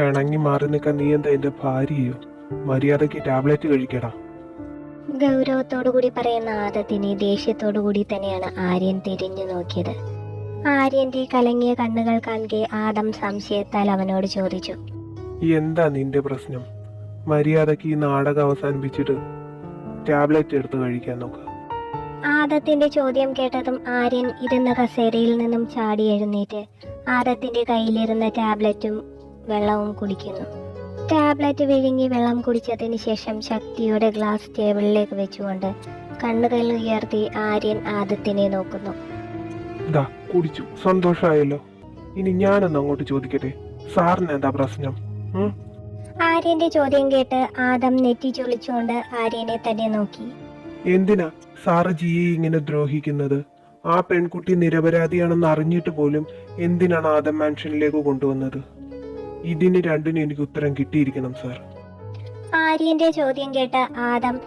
പിണങ്ങി മാറി നിൽക്കാൻ നീ എന്താ എന്റെ ഭാര്യയോ? മര്യാദയ്ക്ക് ടാബ്ലറ്റ് കഴിക്കടാ. ഗൗരവത്തോടുകൂടി പറയുന്ന ആദത്തിനെ ദേഷ്യത്തോടുകൂടി തന്നെയാണ് ആര്യൻ തിരിഞ്ഞു നോക്കിയത്. ആര്യന്റെ കലങ്ങിയ കണ്ണുകൾ കാണെ ആദം സംശയത്താൽ അവനോട് ചോദിച്ചു. എന്താ നിന്റെ പ്രശ്നം? മര്യാദയ്ക്ക് ഈ നാടകം അവസാനിപ്പിച്ചിട്ട് ടാബ്ലറ്റ് എടുത്ത് കഴിക്കാൻ നോക്ക്. ആദത്തിന്റെ ചോദ്യം കേട്ടതും ആര്യൻ ഇരുന്ന കസേരയിൽ നിന്നും ചാടി എഴുന്നേറ്റ് ആദത്തിന്റെ കയ്യിലിരുന്ന ടാബ്ലറ്റും വെള്ളവും കുടിക്കുന്നു. ടാബ്ലറ്റ് വിഴുങ്ങി വെള്ളം കുടിച്ചതിന് ശേഷം ശക്തിയുടെ ഗ്ലാസ് ടേബിളിലേക്ക് വെച്ചുകൊണ്ട് കണ്ണുകൾ ഉയർത്തി ആര്യൻ ആദത്തിനെ നോക്കുന്നു. ദാ കുടിച്ചു. സന്തോഷമായല്ലോ. ഇനി ഞാനൊന്ന് അങ്ങോട്ട് ചോദിക്കട്ടെ? സാറിന് എന്താ പ്രശ്നം? ഉം? ആര്യന്റെ ചോദ്യം കേട്ട് ആദം നെറ്റി ചൊളിച്ചുകൊണ്ട് ആര്യനെ തന്നെ നോക്കി. എന്തിനാ സാറ് ജിയെ ഇങ്ങനെ ദ്രോഹിക്കുന്നത്? ആ പെൺകുട്ടി നിരപരാധിയാണെന്ന് അറിഞ്ഞിട്ട് പോലും എന്തിനാണ് ആദം മാൻഷനിലേക്ക് കൊണ്ടുവന്നത്? ഇതിന് രണ്ടിനും എനിക്ക് ഉത്തരം കിട്ടിയിരിക്കണം സാർ ആര്യന്റെ ചോദ്യം കേട്ട ആദം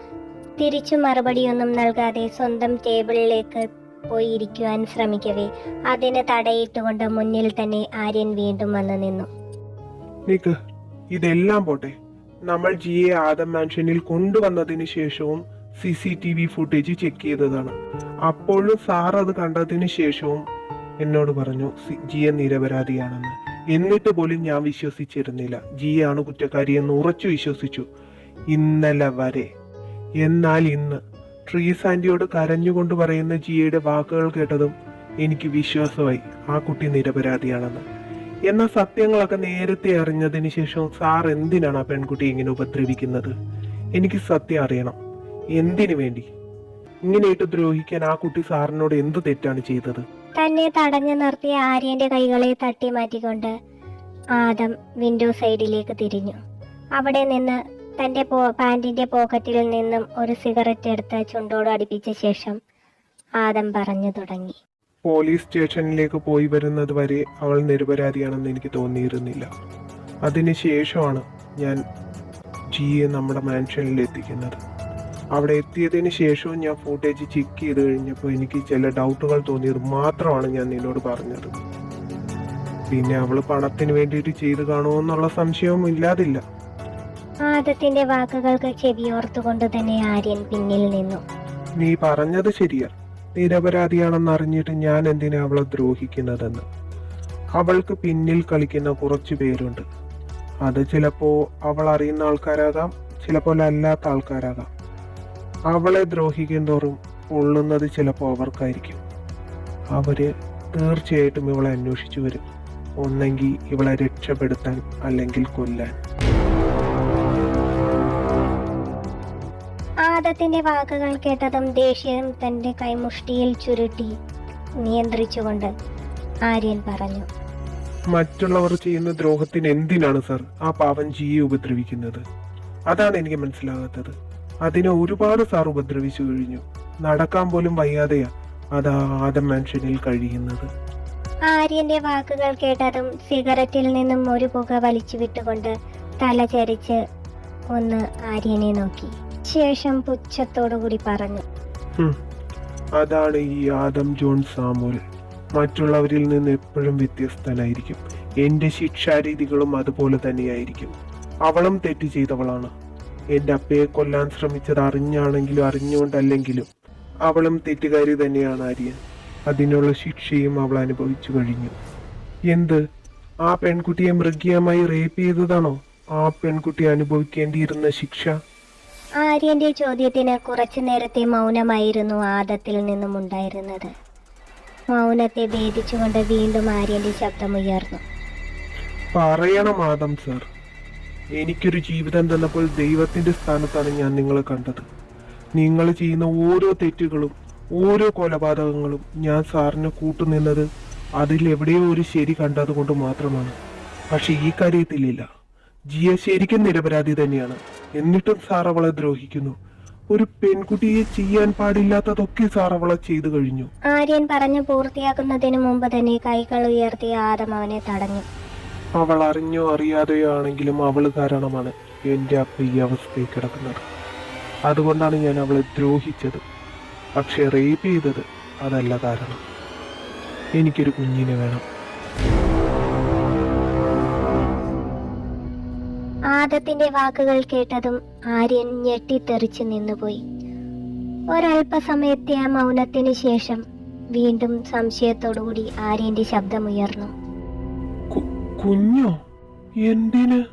തിരിച്ചു മറുപടിയൊന്നും നൽകാതെ സ്വന്തം ടേബിളിലേക്ക് പോയി ഇരിക്കുവാൻ ശ്രമിക്കവേ. അതിന് തടയിട്ടുകൊണ്ട് മുന്നിൽ തന്നെ ആര്യൻ വീണ്ടും വന്നു നിന്നു. നിക്ക് ഇതെല്ലാം പോട്ടെ. നമ്മൾ ജിയെ ആദം മാൻഷനിൽ കൊണ്ടുവന്നതിന് ശേഷവും C C T V footage check ചെയ്തതാണ്. അപ്പോഴും സാർ അത് കണ്ടതിന് ശേഷവും എന്നോട് പറഞ്ഞു ജിയെ നിരപരാധിയാണെന്ന്. എന്നിട്ട് പോലും ഞാൻ വിശ്വസിച്ചിരുന്നില്ല. ജിയാണ് കുറ്റക്കാരി എന്ന് ഉറച്ചു വിശ്വസിച്ചു. ഇന്നലെ വരെ. എന്നാൽ ഇന്ന്. ട്രീസ് കരഞ്ഞുകൊണ്ട് പറയുന്ന ജിയയുടെ വാക്കുകൾ കേട്ടതും എനിക്ക് വിശ്വാസമായി. ആ കുട്ടി നിരപരാധിയാണെന്ന്. എന്നാൽ സത്യങ്ങളൊക്കെ നേരത്തെ അറിഞ്ഞതിന് ശേഷം സാർ എന്തിനാണ് ആ പെൺകുട്ടി ഇങ്ങനെ ഉപദ്രവിക്കുന്നത്? എനിക്ക് സത്യം അറിയണം. എന്തിനു വേണ്ടി? ഇങ്ങനെയിട്ട് ദ്രോഹിക്കാൻ ആ കുട്ടി സാറിനോട് എന്ത് തെറ്റാണ് ചെയ്തത്? തന്നെ തടഞ്ഞു നിർത്തിയ ആര്യന്റെ കൈകളെ തട്ടി മാറ്റിക്കൊണ്ട് ആദം വിൻഡോ സൈഡിലേക്ക് തിരിഞ്ഞു. അവിടെ നിന്ന് തന്റെ പോ പാന്റിന്റെ പോക്കറ്റിൽ നിന്നും ഒരു സിഗരറ്റ് എടുത്ത് ചുണ്ടോട് അടുപ്പിച്ച ശേഷം ആദം പറഞ്ഞു തുടങ്ങി. പോലീസ് സ്റ്റേഷനിലേക്ക് പോയി വരുന്നത് വരെ അവൾ നിരപരാധിയാണെന്ന് എനിക്ക് തോന്നിയിരുന്നില്ല. അതിനുശേഷമാണ് ഞാൻ ജിയെ നമ്മുടെ മാൻഷനിൽ എത്തിക്കുന്നത്. അവിടെ എത്തിയതിന് ശേഷവും ഞാൻ ഫുട്ടേജ് ചെക്ക് ചെയ്ത് കഴിഞ്ഞപ്പോൾ എനിക്ക് ചില ഡൗട്ടുകൾ തോന്നിയത് മാത്രമാണ് ഞാൻ നിന്നോട് പറഞ്ഞത്. പിന്നെ അവൾ പണത്തിന് വേണ്ടിയിട്ട് ചെയ്ത് കാണുമോ എന്നുള്ള സംശയവും ഇല്ലാതില്ല. ആദത്തിന്റെ വാക്കുകൾക്ക് ചെവിയോർത്തുകൊണ്ട് തന്നെ ആര്യൻ പിന്നിൽ നിന്നു. നീ പറഞ്ഞത് ശരിയാ. നിരപരാധിയാണെന്ന് അറിഞ്ഞിട്ട് ഞാൻ എന്തിനാ അവളെ ദ്രോഹിക്കുന്നതെന്ന്. അവൾക്ക് പിന്നിൽ കളിക്കുന്ന കുറച്ചു പേരുണ്ട്. അത് ചിലപ്പോ അവൾ അറിയുന്ന ആൾക്കാരാകാം ചിലപ്പോൾ അല്ലാത്ത ആൾക്കാരാകാം. അവളെ ദ്രോഹിക്കും തോറും ഉള്ളുന്നത് ചിലപ്പോൾ അവർക്കായിരിക്കും. അവർ തീർച്ചയായിട്ടും ഇവളെ അന്വേഷിച്ചു വരും. ഒന്നെങ്കിൽ ഇവളെ രക്ഷപ്പെടുത്താൻ അല്ലെങ്കിൽ കൊല്ലാൻ. ആദത്തിന്റെ വാക്കുകൾ കേട്ടതും ദേഷ്യം തന്റെ കൈമുഷ്ടിയിൽ ചുരുട്ടി നിയന്ത്രിച്ചുകൊണ്ട് ആര്യൻ പറഞ്ഞു. മറ്റുള്ളവർ ചെയ്യുന്ന ദ്രോഹത്തിന് എന്തിനാണ് സർ ആ പാവൻ ജിയെ ഉപദ്രവിക്കുന്നത്? അതാണ് എനിക്ക് മനസ്സിലാകാത്തത്. അതിനെ ഒരുപാട് സാർ ഉപദ്രവിച്ചു കഴിഞ്ഞു. നടക്കാൻ പോലും വയ്യാതെയാ അതാ ആദം മാൻഷനിൽ കഴിയുന്നത്. ആര്യന്റെ വാക്കുകൾ കേട്ടതും സിഗരറ്റിൽ നിന്നും ഒരു പുക വലിച്ചു വിട്ടുകൊണ്ട് തല ചരിച്ച് ഒന്ന് ആര്യനെ നോക്കി. ശേഷം പുച്ഛത്തോടുകൂടി പറഞ്ഞു. അതാണ് ഈ ആദം ജോൺ സാമുൽ മറ്റുള്ളവരിൽ നിന്ന് എപ്പോഴും വ്യത്യസ്തനായിരിക്കും. എന്റെ ശിക്ഷാരീതികളും അതുപോലെ തന്നെയായിരിക്കും. അവളും തെറ്റ് ചെയ്തവളാണ്. എന്റെ അപ്പയെ കൊല്ലാൻ ശ്രമിച്ചത് അറിഞ്ഞാണെങ്കിലും അറിഞ്ഞുകൊണ്ടല്ലെങ്കിലും അവളും തെറ്റുകാരി തന്നെയാണ് ആര്യൻ. അതിനുള്ള ശിക്ഷയും അവൾ അനുഭവിച്ചു കഴിഞ്ഞു. എന്ത്? ആ പെൺകുട്ടിയെ മൃഗീയമായി റേപ്പ് ചെയ്തതാണോ? ആ പെൺകുട്ടി അനുഭവിക്കേണ്ടിയിരുന്ന ശിക്ഷ? ആര്യന്റെ ചോദ്യത്തിന് കുറച്ചു നേരത്തെ മൗനമായിരുന്നു ആദത്തിൽ നിന്നും ഉണ്ടായിരുന്നത്. മൗനത്തെ ഭേദിച്ചുകൊണ്ട് വീണ്ടും ആര്യന്റെ ശബ്ദമുയർന്നു. പറയണം ആദം സർ. എനിക്കൊരു ജീവിതം തന്നപ്പോൾ ദൈവത്തിന്റെ സ്ഥാനത്താണ് ഞാൻ നിങ്ങളെ കണ്ടത്. നിങ്ങൾ ചെയ്യുന്ന ഓരോ തെറ്റുകളും ഓരോ കൊലപാതകങ്ങളും ഞാൻ സാറിന് കൂട്ടുനിന്നത് അതിൽ എവിടെയോ ഒരു ശരി കണ്ടതുകൊണ്ട് മാത്രമാണ്. പക്ഷെ ഈ കാര്യത്തിലില്ല. ജിയ ശരിക്കും നിരപരാധി തന്നെയാണ്. എന്നിട്ടും സാർ അവളെ ദ്രോഹിക്കുന്നു. ഒരു പെൺകുട്ടിയെ ചെയ്യാൻ പാടില്ലാത്തതൊക്കെ സാർ അവളെ ചെയ്തു കഴിഞ്ഞു. ആര്യൻ പറഞ്ഞു പൂർത്തിയാക്കുന്നതിന് മുമ്പ് തന്നെ കൈകൾ ഉയർത്തിയ ആദം അവനെ തടഞ്ഞു. അവൾ അറിഞ്ഞോ അറിയാതെയോ ആണെങ്കിലും അവൾ കാരണമാണ് എന്റെ അപ്പ ഈ അവസ്ഥയിൽ കിടക്കുന്നത്. അതുകൊണ്ടാണ് ഞാൻ അവളെ ദ്രോഹിച്ചത്. പക്ഷെ റേപ്പ് ചെയ്തത് അതല്ല കാരണം. എനിക്കൊരു കുഞ്ഞിനെ വേണം. ആദത്തിന്റെ വാക്കുകൾ കേട്ടതും ആര്യൻ ഞെട്ടിത്തെറിച്ചു നിന്നുപോയി. ഒരല്പസമയത്തെ ആ മൗനത്തിന് ശേഷം വീണ്ടും സംശയത്തോടുകൂടി ആര്യന്റെ ശബ്ദമുയർന്നു. കുഞ്ഞോ? എന്തിന്?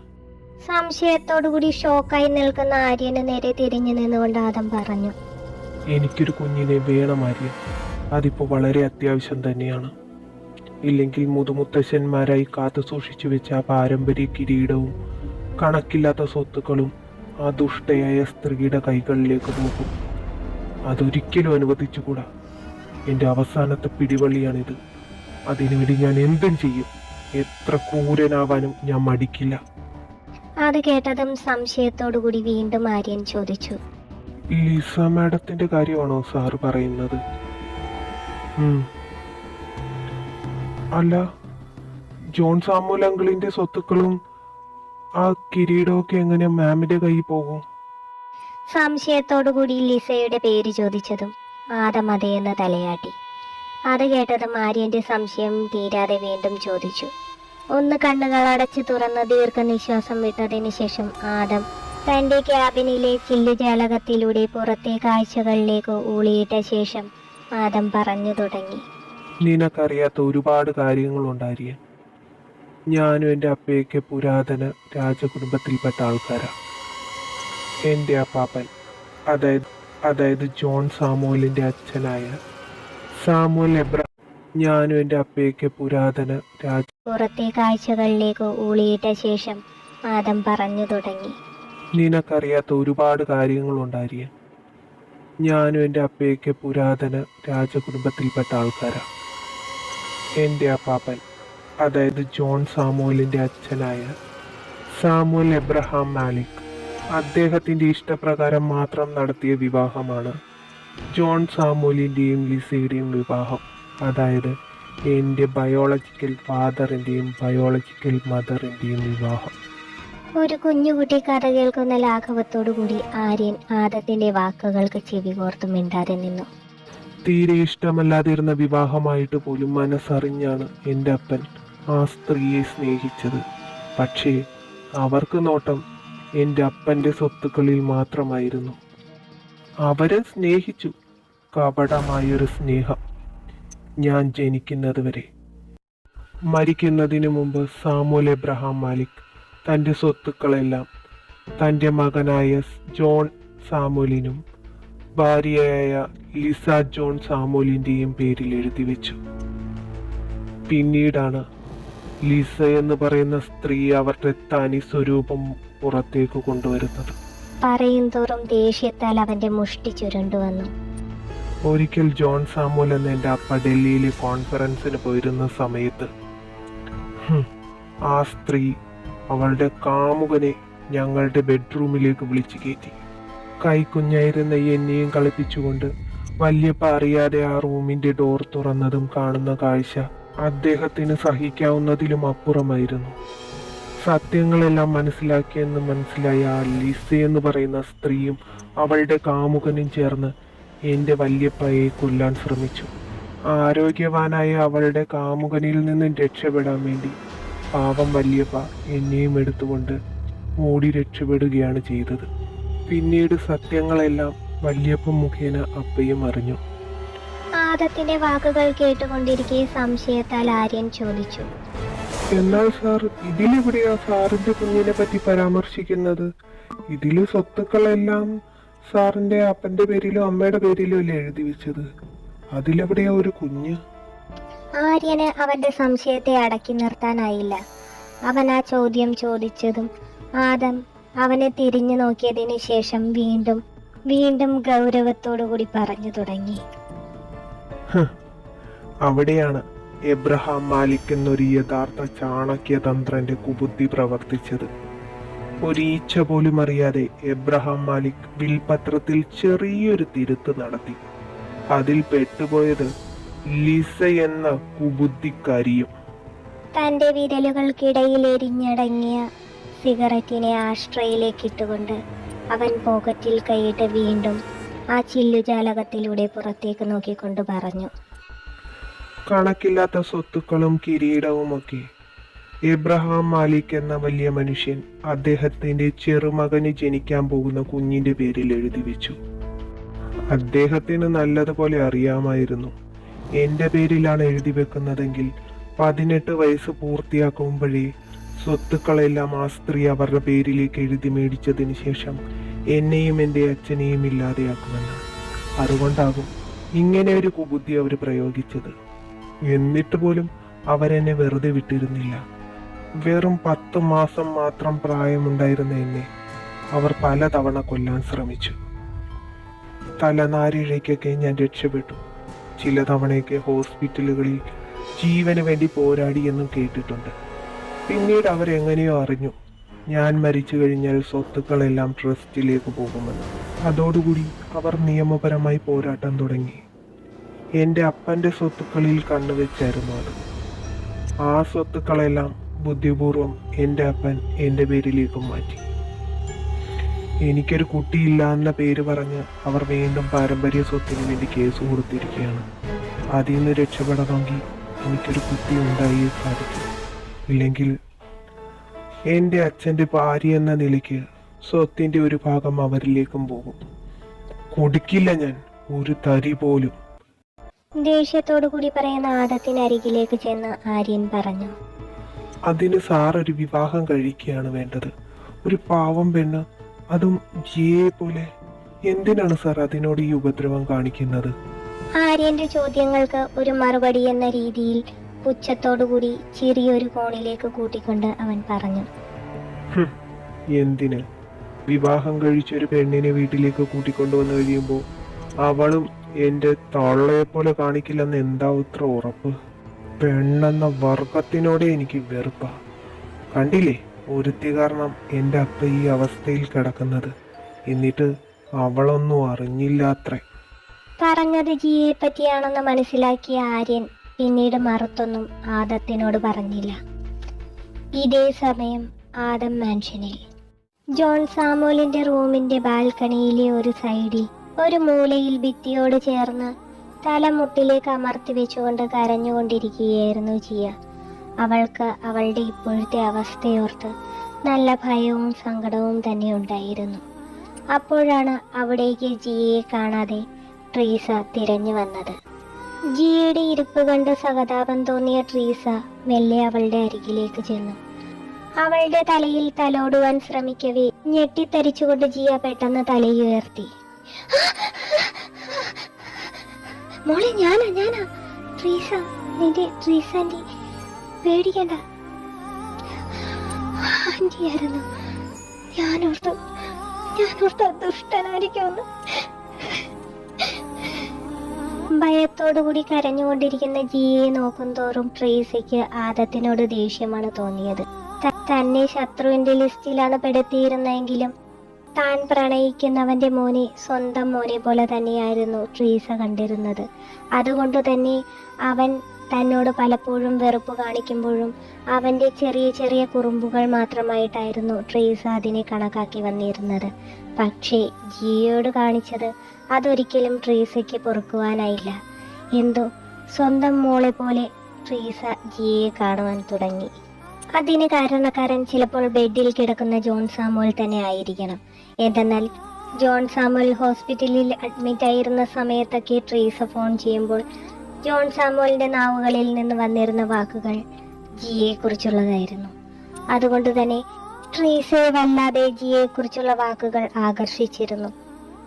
സംശയത്തോടുകൂടി ഷോക്കായി നിൽക്കുന്ന ആര്യന് നേരെ തിരിഞ്ഞു നിന്നുകൊണ്ട് ആദം പറഞ്ഞു. എനിക്കൊരു കുഞ്ഞിനെ വേണം ആര്യൻ അതിപ്പോൾ വളരെ അത്യാവശ്യം തന്നെയാണ്. ഇല്ലെങ്കിൽ മുതുമുത്തശ്ശന്മാരായി കാത്തു സൂക്ഷിച്ചു വെച്ച ആ പാരമ്പര്യ കിരീടവും കണക്കില്ലാത്ത സ്വത്തുക്കളും ആ ദുഷ്ടയായ സ്ത്രീയുടെ കൈകളിലേക്ക് പോകും. അതൊരിക്കലും അനുവദിച്ചുകൂടാ. എന്റെ അവസാനത്തെ പിടിവള്ളിയാണിത്. അതിനുവേണ്ടി ഞാൻ എന്തും ചെയ്യും. എത്ര ക്രൂരനാവാനും ഞാൻ മടിക്കില്ല. അത് കേട്ടതും സംശയത്തോടുകൂടി വീണ്ടും ആര്യൻ ചോദിച്ചു. ലിസ മാഡത്തിന്റെ കാര്യമാണോ സാർ പറയുന്നത്. അല്ല ജോൺ സാമുൽ അങ്കിളിന്റെ സ്വത്തുക്കളും ആ കിരീടമൊക്കെ എങ്ങനെ മാമിന്റെ കയ്യിൽ പോകും? സംശയത്തോടുകൂടി ലിസയുടെ പേര് ചോദിച്ചതും ആദം അതേന്ന് തലയാട്ടി. അത് കേട്ടതും മാര്യന്റെ സംശയം തീരാതെ വീണ്ടും ചോദിച്ചു. ഒന്ന് കണ്ണുകൾ അടച്ചു തുറന്ന് ദീർഘനിശ്വാസം വിട്ടതിന് ശേഷം ആദം തന്റെ ക്യാബിനിലെ ചില്ലുജാലകത്തിലൂടെ പുറത്തെ കാഴ്ചകളിലേക്ക് ഊളിയിട്ട ശേഷം ആദം പറഞ്ഞു തുടങ്ങി. നിനക്കറിയാത്ത ഒരുപാട് കാര്യങ്ങളുണ്ടായിരിക്കും. ഞാനും എന്റെ അപ്പയൊക്കെ പുരാതന രാജകുടുംബത്തിൽപ്പെട്ട ആൾക്കാരാ. എന്റെ അപ്പാപ്പൻ അതായത് അതായത് ജോൺ സാമുവലിന്റെ അച്ഛനായ സാമുവൽ എബ്രഹാം ഞാനും എന്റെ അപ്പയൊക്കെ പുരാതന രാജ പുറത്തെ കാഴ്ചകളിലേക്ക് ഊളിയിട്ട ശേഷം ആദം പറഞ്ഞു തുടങ്ങി. നിനക്കറിയാത്ത ഒരുപാട് കാര്യങ്ങളുണ്ടായിരിക്കും. ഞാനും എന്റെ അപ്പയൊക്കെ പുരാതന രാജകുടുംബത്തിൽപ്പെട്ട ആൾക്കാരാണ് എന്റെ അപ്പാപ്പൻ അതായത് ജോൺ സാമുവലിന്റെ അച്ഛനായ സാമുവൽ എബ്രഹാം മാലിക് അദ്ദേഹത്തിന്റെ ഇഷ്ടപ്രകാരം മാത്രം നടത്തിയ വിവാഹമാണ് ജോൺ സാമൂലിന്റെയും ലിസയുടെയും വിവാഹം. അതായത് എന്റെ ബയോളജിക്കൽ ഫാദറിന്റെയും ബയോളജിക്കൽ മദറിന്റെയും വിവാഹം. ഒരു കുഞ്ഞുകുട്ടി കഥ കേൾക്കുന്ന ലാഘവത്തോടുകൂടി ആര്യൻ ആദത്തിന്റെ വാക്കുകൾക്ക് ചെവി കോർത്തു മിണ്ടാതെ നിന്നു. തീരെ ഇഷ്ടമല്ലാതിരുന്ന വിവാഹമായിട്ട് പോലും മനസ്സറിഞ്ഞാണ് എന്റെ അപ്പൻ ആ സ്ത്രീയെ സ്നേഹിച്ചത്. പക്ഷേ അവർക്ക് നോട്ടം എന്റെ അപ്പന്റെ സ്വത്തുക്കളിൽ മാത്രമായിരുന്നു. അവരെ സ്നേഹിച്ചു. കപടമായൊരു സ്നേഹം ഞാൻ ജനിക്കുന്നത് വരെ. മരിക്കുന്നതിന് മുമ്പ് സാമുൽ എബ്രഹാം മാലിക് തന്റെ സ്വത്തുക്കളെല്ലാം തന്റെ മകനായ ജോൺ സാമുലിനും ഭാര്യയായ ലിസ ജോൺ സാമുലിന്റെയും പേരിൽ എഴുതി വെച്ചു. പിന്നീടാണ് ലിസ എന്ന് പറയുന്ന സ്ത്രീ അവരുടെ തനി സ്വരൂപം പുറത്തേക്ക് കൊണ്ടുവരുന്നത്. പറയും തോറും ദേഷ്യത്താൽ അവന്റെ മുഷ്ടി ചുരുണ്ടു വന്നു. ഒരിക്കൽ ജോൺ സാമുൽ എന്ന എന്റെ അപ്പ ഡൽഹിയിലെ കോൺഫറൻസിന് പോയിരുന്ന സമയത്ത് ആ സ്ത്രീ അവളുടെ കാമുകനെ ഞങ്ങളുടെ ബെഡ്റൂമിലേക്ക് വിളിച്ചു കയറ്റി. കൈക്കുഞ്ഞായിരുന്ന എന്നെയും കളിപ്പിച്ചുകൊണ്ട് വല്യപ്പ അറിയാതെ ആ റൂമിന്റെ ഡോർ തുറന്നതും കാണുന്ന കാഴ്ച അദ്ദേഹത്തിന് സഹിക്കാവുന്നതിലും അപ്പുറമായിരുന്നു. സത്യങ്ങളെല്ലാം മനസ്സിലാക്കിയെന്ന് മനസ്സിലായ ആ ലിസ എന്ന് പറയുന്ന സ്ത്രീയും അവളുടെ കാമുകനും ചേർന്ന് എന്റെ വല്യപ്പയെ കൊല്ലാൻ ശ്രമിച്ചു. ആരോഗ്യവാനായ അവളുടെ കാമുകനിൽ നിന്നും രക്ഷപ്പെടാൻ വേണ്ടി പാവം വല്യപ്പ എന്നെയും എടുത്തുകൊണ്ട് ഓടി രക്ഷപ്പെടുകയാണ് ചെയ്തത്. പിന്നീട് സത്യങ്ങളെല്ലാം വല്യപ്പ മുഖേന അപ്പയും അറിഞ്ഞു. ആദത്തിന്റെ വാക്കുകൾ കേട്ടുകൊണ്ടിരിക്കെ സംശയത്താൽ ആര്യൻ ചോദിച്ചു. എന്നാൽ സാർ? ഇതിലെവിടെയാ സാറിന്റെ കുഞ്ഞിനെ പറ്റി പരാമർശിക്കുന്നത്? ഇതിൽ സ്വത്തുക്കളെല്ലാം സാറിന്റെ അപ്പന്റെ പേരിലോ അമ്മയുടെ പേരിലോ അല്ലേ എഴുതി വെച്ചത്? അതിലെവിടെയാ ഒരു കുഞ്ഞ്? ആര്യന് അവന്റെ സംശയത്തെ അടക്കി നിർത്താനായില്ല. അവൻ ആ ചോദ്യം ചോദിച്ചതും ആദം അവനെ തിരിഞ്ഞു നോക്കിയതിനു ശേഷം വീണ്ടും വീണ്ടും ഗൗരവത്തോടു കൂടി പറഞ്ഞു തുടങ്ങി. അവിടെയാണ്. എബ്രഹാം മാലിക് എന്നൊരു യഥാർത്ഥ ചാണക്യതന്ത്രന്റെ കുബുദ്ധി പ്രവർത്തിച്ചത്. ഒരീച്ച പോലും അറിയാതെ എബ്രഹാം മാലിക് വിൽപത്രത്തിൽ ചെറിയൊരു തിരുത്ത് നടത്തി. അതിൽ പെട്ടുപോയത് ലിസ എന്ന കുബുദ്ധിക്കാരിയും. തന്റെ വിരലുകൾക്കിടയിൽ എരിഞ്ഞടങ്ങിയ സിഗരറ്റിനെ ആശ്രയിലേക്ക് ഇട്ടുകൊണ്ട് അവൻ പോക്കറ്റിൽ കൈയിട്ട് വീണ്ടും ആ ചില്ലുജാലകത്തിലൂടെ പുറത്തേക്ക് നോക്കിക്കൊണ്ട് പറഞ്ഞു. കണക്കില്ലാത്ത സ്വത്തുക്കളും കിരീടവുമൊക്കെ. എബ്രഹാം മാലിക് എന്ന വലിയ മനുഷ്യൻ അദ്ദേഹത്തിന്റെ ചെറുമകന് ജനിക്കാൻ പോകുന്ന കുഞ്ഞിന്റെ പേരിൽ എഴുതി വെച്ചു. അദ്ദേഹത്തിന് നല്ലതുപോലെ അറിയാമായിരുന്നു. എന്റെ പേരിലാണ് എഴുതി വെക്കുന്നതെങ്കിൽ പതിനെട്ട് വയസ്സ് പൂർത്തിയാക്കുമ്പോഴേ സ്വത്തുക്കളെല്ലാം ആ സ്ത്രീ അവരുടെ പേരിലേക്ക് എഴുതി മേടിച്ചതിന് ശേഷം എന്നെയും എന്റെ അച്ഛനെയും ഇല്ലാതെയാക്കുമെന്ന്. അതുകൊണ്ടാകും ഇങ്ങനെ ഒരു കുബുദ്ധി അവർ പ്രയോഗിച്ചത്. എന്നിട്ട് പോലും അവരെന്നെ വെറുതെ വിട്ടിരുന്നില്ല. വെറും പത്ത് മാസം മാത്രം പ്രായമുണ്ടായിരുന്ന എന്നെ അവർ പലതവണ കൊല്ലാൻ ശ്രമിച്ചു. തലനാരിഴയ്ക്കൊക്കെ ഞാൻ രക്ഷപ്പെട്ടു. ചില തവണയൊക്കെ ഹോസ്പിറ്റലുകളിൽ ജീവന് വേണ്ടി പോരാടി എന്നും കേട്ടിട്ടുണ്ട്. പിന്നീട് അവരെങ്ങനെയോ അറിഞ്ഞു. ഞാൻ മരിച്ചു കഴിഞ്ഞാൽ സ്വത്തുക്കളെല്ലാം ട്രസ്റ്റിലേക്ക് പോകുമെന്ന്. അതോടുകൂടി അവർ നിയമപരമായി പോരാട്ടം തുടങ്ങി. എന്റെ അപ്പന്റെ സ്വത്തുക്കളിൽ കണ്ണുവെച്ചായിരുന്നു അത്. ആ സ്വത്തുക്കളെല്ലാം ബുദ്ധിപൂർവം എന്റെ അപ്പൻ എന്റെ പേരിലേക്ക് മാറ്റി. എനിക്കൊരു കുട്ടിയില്ല എന്ന പേര് പറഞ്ഞ് അവർ വീണ്ടും പാരമ്പര്യ സ്വത്തിന് വേണ്ടി കേസ് കൊടുത്തിരിക്കുകയാണ്. അതിൽ നിന്ന് രക്ഷപ്പെടണമെങ്കിൽ എനിക്കൊരു കുട്ടി ഉണ്ടായി സാധിക്കും. ഇല്ലെങ്കിൽ എന്റെ അച്ഛന്റെ ഭാര്യ എന്ന നിലയ്ക്ക് സ്വത്തിന്റെ ഒരു ഭാഗം അവരിലേക്കും പോകും. കൊടുക്കില്ല ഞാൻ. ഒരു തരി പോലും ദേഷ്യത്തോടു കൂടി പറയുന്ന ആദത്തിനരികിലേക്ക് ചെന്ന് ആര്യൻ പറഞ്ഞു. അതിന് സാർ ഒരു വിവാഹം കഴിക്കുകയാണ് വേണ്ടത്. ഒരു പാവം പെണ്ണ് അതും ജിയെ പോലെ. എന്തിനാണ് സാർ അതിനോട് ഈ ഉപദ്രവം കാണിക്കുന്നത്? ആര്യന്റെ ചോദ്യങ്ങൾക്ക് ഒരു മറുപടി എന്ന രീതിയിൽ പുച്ഛത്തോടുകൂടി ചെറിയൊരു കോണിലേക്ക് കൂട്ടിക്കൊണ്ട് അവൻ പറഞ്ഞു. എന്തിന്? വിവാഹം കഴിച്ചൊരു പെണ്ണിനെ വീട്ടിലേക്ക് കൂട്ടിക്കൊണ്ടുവന്നു കഴിയുമ്പോൾ അവളും എന്റെ തള്ളയെ പോലെ കാണിക്കില്ലെന്ന് എന്താ ഇത്ര ഉറപ്പ്? പെണ്ണെന്ന വർഗത്തിനോടെ എനിക്ക് വെറുപ്പ. കണ്ടില്ലേ? ഒരുത്തി കാരണം എന്റെ അപ്പ ഈ അവസ്ഥയിൽ കിടക്കുന്നത്. എന്നിട്ട് അവളൊന്നും അറിഞ്ഞില്ലാത്രേ. പറഞ്ഞത് ജിയെ പറ്റിയാണെന്ന് മനസ്സിലാക്കിയ ആര്യൻ പിന്നീട് മറുത്തൊന്നും ആദത്തിനോട് പറഞ്ഞില്ല. ഇതേ സമയം ആദം മാൻഷനിൽ. ജോൺ സാമോലിന്റെ റൂമിന്റെ ബാൽക്കണിയിലെ ഒരു സൈഡിൽ ഒരു മൂലയിൽ ഭിത്തിയോട് ചേർന്ന് തലമുട്ടിലേക്ക് അമർത്തി വെച്ചുകൊണ്ട് കരഞ്ഞുകൊണ്ടിരിക്കുകയായിരുന്നു ജിയ. അവൾക്ക് അവളുടെ ഇപ്പോഴത്തെ അവസ്ഥയോർത്ത് നല്ല ഭയവും സങ്കടവും തന്നെ ഉണ്ടായിരുന്നു. അപ്പോഴാണ് അവിടേക്ക് ജിയയെ കാണാതെ ട്രീസ തിരഞ്ഞു വന്നത്. ജിയയുടെ ഇരിപ്പ് കണ്ട് സഹതാപം തോന്നിയ ട്രീസ മെല്ലെ അവളുടെ അരികിലേക്ക് ചെന്നു. അവളുടെ തലയിൽ തലോടുവാൻ ശ്രമിക്കവേ ഞെട്ടിത്തരിച്ചുകൊണ്ട് ജിയ പെട്ടെന്ന് തലയുയർത്തി. മോളെ ഞാനാ ഞാനാ. ട്രീസ നിന്റെ ട്രീസ ആന്റി പേടിക്കണ്ട. ആന്റിയായിരുന്നു. ഞാനോർത്തു ഞാനോർത്ത് ദുഷ്ടനായിരിക്കുമെന്ന് ഭയത്തോടുകൂടി കരഞ്ഞുകൊണ്ടിരിക്കുന്ന ജിയെ നോക്കും തോറും ട്രീസയ്ക്ക് ആദത്തിനോട് ദേഷ്യമാണ് തോന്നിയത്. തന്നെ ശത്രുവിന്റെ ലിസ്റ്റിലാണ് പെടുത്തിയിരുന്നെങ്കിലും താൻ പ്രണയിക്കുന്നവന്റെ മോനെ സ്വന്തം മോനെ പോലെ തന്നെയായിരുന്നു ട്രീസ കണ്ടിരുന്നത്. അതുകൊണ്ട് തന്നെ അവൻ തന്നോട് പലപ്പോഴും വെറുപ്പ് കാണിക്കുമ്പോഴും അവന്റെ ചെറിയ ചെറിയ കുറുമ്പുകൾ മാത്രമായിട്ടായിരുന്നു ട്രീസ അതിനെ കണക്കാക്കി വന്നിരുന്നത്. പക്ഷേ ജിയോട് കാണിച്ചത് അതൊരിക്കലും ട്രീസയ്ക്ക് പൊറുക്കുവാനായില്ല. എന്തോ സ്വന്തം മോളെ പോലെ ട്രീസ ജിയെ കാണുവാൻ തുടങ്ങി. അതിന് കാരണക്കാരൻ ചിലപ്പോൾ ബെഡിൽ കിടക്കുന്ന ജോൺ സാമുവൽ തന്നെ ആയിരിക്കണം. എന്തെന്നാൽ ജോൺ സാമുവൽ ഹോസ്പിറ്റലിൽ അഡ്മിറ്റ് ആയിരുന്ന സമയത്തൊക്കെ ട്രീസ ഫോൺ ചെയ്യുമ്പോൾ ജോൺ സാമുവലിന്റെ നാവുകളിൽ നിന്ന് വന്നിരുന്ന വാക്കുകൾ ജിയെ കുറിച്ചുള്ളതായിരുന്നു അതുകൊണ്ട് തന്നെ ട്രീസയെ വല്ലാതെ ജിയെ കുറിച്ചുള്ള വാക്കുകൾ ആകർഷിച്ചിരുന്നു.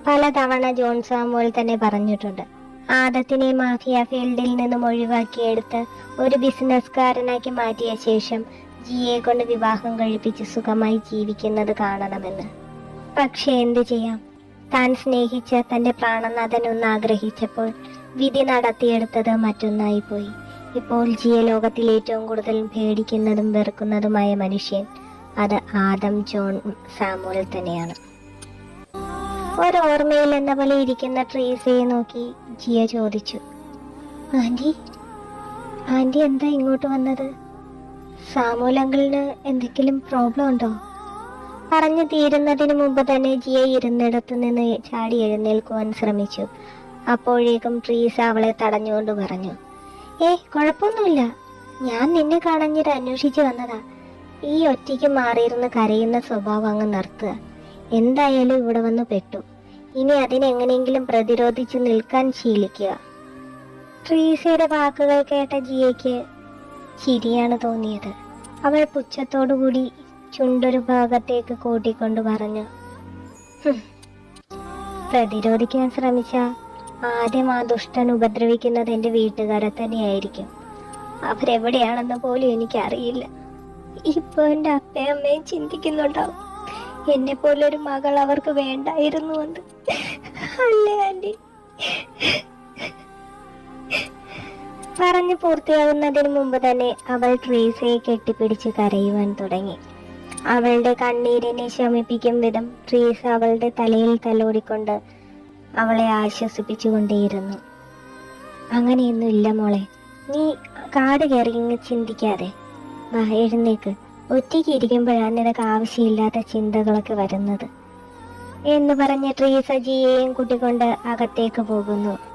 പലതവണ ജോൺ സാമുവൽ തന്നെ പറഞ്ഞിട്ടുണ്ട്. ആദത്തിനെ മാഫിയ ഫീൽഡിൽ നിന്നും ഒഴിവാക്കിയെടുത്ത് ഒരു ബിസിനസ്സുകാരനാക്കി മാറ്റിയ ശേഷം ജിയെ കൊണ്ട് വിവാഹം കഴിപ്പിച്ച് സുഖമായി ജീവിക്കുന്നത് കാണണമെന്ന്. പക്ഷെ എന്തു ചെയ്യാം? താൻ സ്നേഹിച്ച തന്റെ പ്രാണനാഥൻ ഒന്ന് ആഗ്രഹിച്ചപ്പോൾ വിധി നടത്തിയെടുത്തത് മറ്റൊന്നായി പോയി. ഇപ്പോൾ ജിയ ലോകത്തിൽ ഏറ്റവും കൂടുതൽ പേടിക്കുന്നതും വെറുക്കുന്നതുമായ മനുഷ്യൻ അത് ആദം ജോൺ സാമുവൽ തന്നെയാണ്. ഒരോർമ്മയിൽ എന്ന പോലെ ഇരിക്കുന്ന ട്രീസയെ നോക്കി ജിയ ചോദിച്ചു ആന്റി ആന്റി എന്താ ഇങ്ങോട്ട് വന്നത്? സാമുവൽ അങ്കിളിന് എന്തെങ്കിലും പ്രോബ്ലം ഉണ്ടോ? പറഞ്ഞു തീരുന്നതിന് മുമ്പ് തന്നെ ജിയ ഇരുന്നിടത്ത് നിന്ന് ചാടി എഴുന്നേൽക്കുവാൻ ശ്രമിച്ചു. അപ്പോഴേക്കും ട്രീസ അവളെ തടഞ്ഞുകൊണ്ട് പറഞ്ഞു ഏ കുഴപ്പമൊന്നുമില്ല. ഞാൻ നിന്നെ കാണഞ്ഞിട്ട് അന്വേഷിച്ച് വന്നതാ. ഈ ഒറ്റയ്ക്ക് മാറിയിരുന്ന് കരയുന്ന സ്വഭാവം അങ്ങ് നിർത്തുക എന്തായാലും ഇവിടെ വന്ന് പെട്ടു. ഇനി അതിനെങ്ങനെയെങ്കിലും പ്രതിരോധിച്ച് നിൽക്കാൻ ശീലിക്കുക. ട്രീസയുടെ വാക്കുകൾ കേട്ട ജിയയ്ക്ക് ചിരിയാണ് തോന്നിയത്. അവൾ പുച്ഛത്തോടുകൂടി ചുണ്ടൊരു ഭാഗത്തേക്ക് കൂട്ടിക്കൊണ്ട് പറഞ്ഞു "ഹും, പ്രതിരോധിക്കാൻ ശ്രമിച്ച ആദ്യം ആ ദുഷ്ടൻ ഉപദ്രവിക്കുന്നത് എന്റെ വീട്ടുകാരെ തന്നെയായിരിക്കും. അവരെവിടെയാണെന്ന് പോലും എനിക്കറിയില്ല. ഇപ്പൊ എന്റെ അപ്പയമ്മയും ചിന്തിക്കുന്നുണ്ടാവും. എന്നെ പോലൊരു മകൾ അവർക്ക് വേണ്ടായിരുന്നു അല്ലേ ആന്റി? പറഞ്ഞു പൂർത്തിയാകുന്നതിന് മുമ്പ് തന്നെ അവൾ ട്രീസയെ കെട്ടിപ്പിടിച്ച് കരയുവാൻ തുടങ്ങി. അവളുടെ കണ്ണീരിനെ ശമിപ്പിക്കും വിധം ട്രീസ അവളുടെ തലയിൽ തലോടിക്കൊണ്ട് അവളെ ആശ്വസിപ്പിച്ചുകൊണ്ടേയിരുന്നു. അങ്ങനെയൊന്നുമില്ല മോളെ നീ കാട് കയറി ഇങ്ങ് ചിന്തിക്കാതെ. വാ എഴുന്നേക്ക്. ഒറ്റയ്ക്ക് ഇരിക്കുമ്പോഴാണ് നിനക്ക് ആവശ്യമില്ലാത്ത ചിന്തകളൊക്കെ വരുന്നത്. എന്ന് പറഞ്ഞ് ട്രീസ ജിയെയും കൂട്ടിക്കൊണ്ട് അകത്തേക്ക് പോകുന്നു.